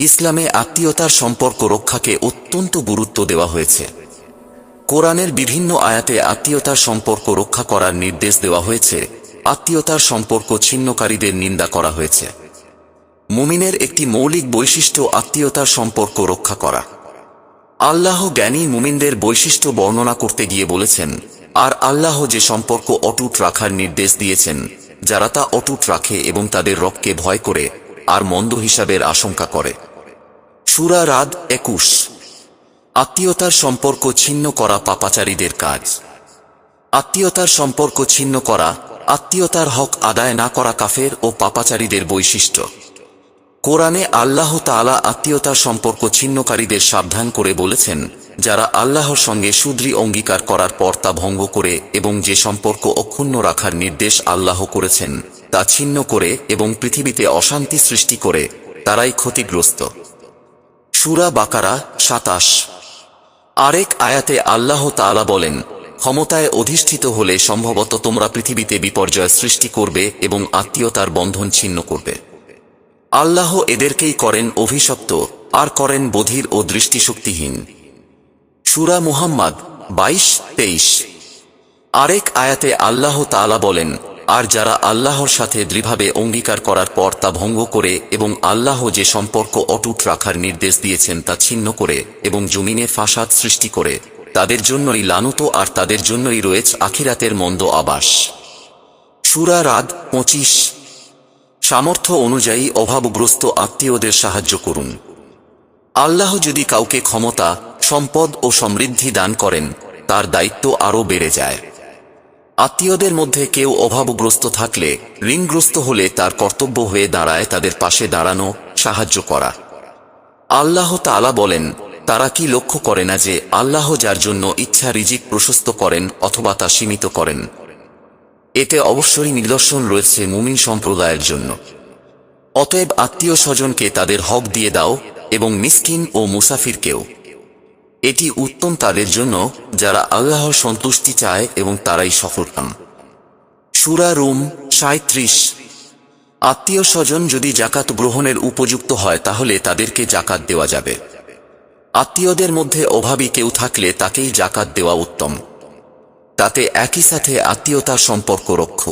ইসলামে আত্মীয়তার সম্পর্ক রক্ষাকে অত্যন্ত গুরুত্ব দেওয়া হয়েছে। কোরআনের বিভিন্ন আয়াতে আত্মীয়তার সম্পর্ক রক্ষা করার নির্দেশ দেওয়া হয়েছে। আত্মীয়তার সম্পর্ক ছিন্নকারীদের নিন্দা করা হয়েছে। মুমিনের একটি মৌলিক বৈশিষ্ট্য আত্মীয়তার সম্পর্ক রক্ষা করা। আল্লাহ জ্ঞানী মুমিনদের বৈশিষ্ট্য বর্ণনা করতে গিয়ে বলেছেন, আর আল্লাহ যে সম্পর্ক অটুট রাখার নির্দেশ দিয়েছেন, যারা তা অটুট রাখে এবং তাদের রবকে ভয় করে আর মন্দ হিসাবের আশঙ্কা করে। সুরা রাদ একুশ। আত্মীয়তার সম্পর্ক ছিন্ন করা পাপাচারীদের কাজ। আত্মীয়তার সম্পর্ক ছিন্ন করা, আত্মীয়তার হক আদায় না করা কাফের ও পাপাচারীদের বৈশিষ্ট্য। কোরআনে আল্লাহ তাআলা আত্মীয়তার সম্পর্ক ছিন্নকারীদের সাবধান করে বলেছেন, যারা আল্লাহর সঙ্গে সুদৃঢ় অঙ্গীকার করার পর তা ভঙ্গ করে এবং যে সম্পর্ক অক্ষুণ্ণ রাখার নির্দেশ আল্লাহ করেছেন, তা ছিন্ন করে এবং পৃথিবীতে অশান্তি সৃষ্টি করে, তারাই ক্ষতিগ্রস্ত। সুরা বাকারা সাতাশ। আরেক আয়াতে আল্লাহ তাআলা বলেন, ক্ষমতায় অধিষ্ঠিত হলে সম্ভবত তোমরা পৃথিবীতে বিপর্যয় সৃষ্টি করবে এবং আত্মীয়তার বন্ধন ছিন্ন করবে। আল্লাহ এদেরকেই করেন অভিশপ্ত, আর করেন বধির ও দৃষ্টিশক্তিহীন। সুরা মুহাম্মদ বাইশ তেইশ। আরেক আয়াতে আল্লাহ তাআলা বলেন আর যারা আল্লাহর সাথে দৃঢ়ভাবে অঙ্গীকার করার পর তা ভঙ্গ করে এবং আল্লাহ যে সম্পর্ক অটুট রাখার নির্দেশ দিয়েছেন তা ছিন্ন করে এবং জমিনে ফাসাদ সৃষ্টি করে, তাদের জন্যই লানত আর তাদের জন্যই রয়েছে আখিরাতের মন্দ আবাস। সুরা রাদ পঁচিশ। সামর্থ্য অনুযায়ী অভাবগ্রস্ত আত্মীয়দের সাহায্য করুন। আল্লাহ যদি কাউকে ক্ষমতা, সম্পদ ও সমৃদ্ধি দান করেন, তার দায়িত্ব আরও বেড়ে যায়। আত্মীয়দের মধ্যে কেউ অভাবগ্রস্ত থাকলে, ঋণগ্রস্ত হলে তার কর্তব্য হয়ে দাঁড়ায় তাদের পাশে দাঁড়ানো, সাহায্য করা। আল্লাহ তাআলা বলেন, তারা কি লক্ষ্য করে না যে আল্লাহ যার জন্য ইচ্ছা রিজিক প্রশস্ত করেন অথবা তা সীমিত করেন? এতে অবশ্যই নিদর্শন রয়েছে মুমিন সম্প্রদায়ের জন্য। অতএব আত্মীয় স্বজনকে তাদের হক দিয়ে দাও এবং মিসকিন ও মুসাফিরকেও। এটি উত্তম তাদের জন্য যারা আল্লাহর সন্তুষ্টি চায় এবং তারাই সফল পান সুরা রুম সাঁত্রিশ আত্মীয় স্বজন যদি জাকাত গ্রহণের উপযুক্ত হয়, তাহলে তাদেরকে জাকাত দেওয়া যাবে। আত্মীয়দের মধ্যে অভাবী কেউ থাকলে তাকেই জাকাত দেওয়া উত্তম। তাতে একই সাথে আত্মীয়তার সম্পর্ক রক্ষ